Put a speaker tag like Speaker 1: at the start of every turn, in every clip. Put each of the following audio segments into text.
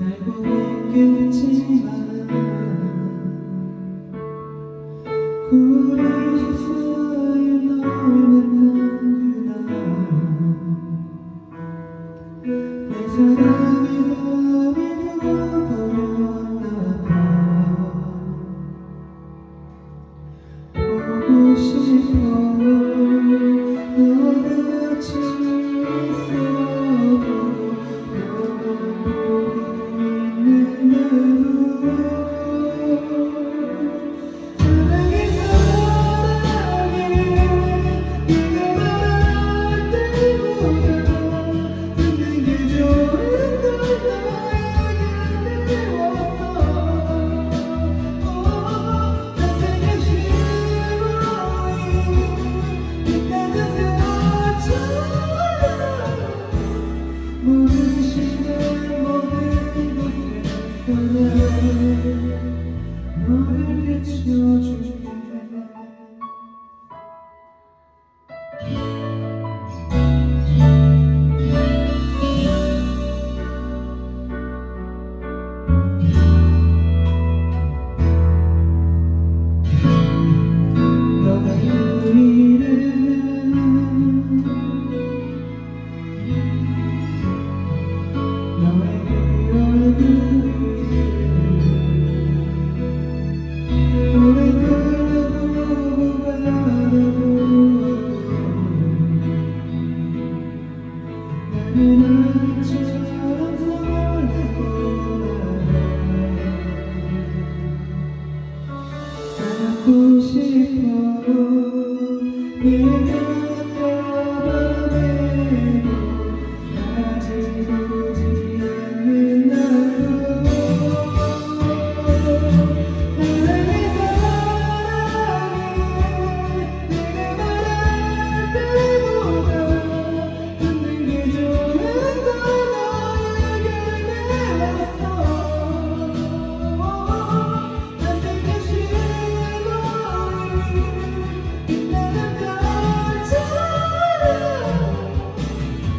Speaker 1: 알고 있겠지만 나를 비춰주시 싶어 내가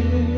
Speaker 1: here.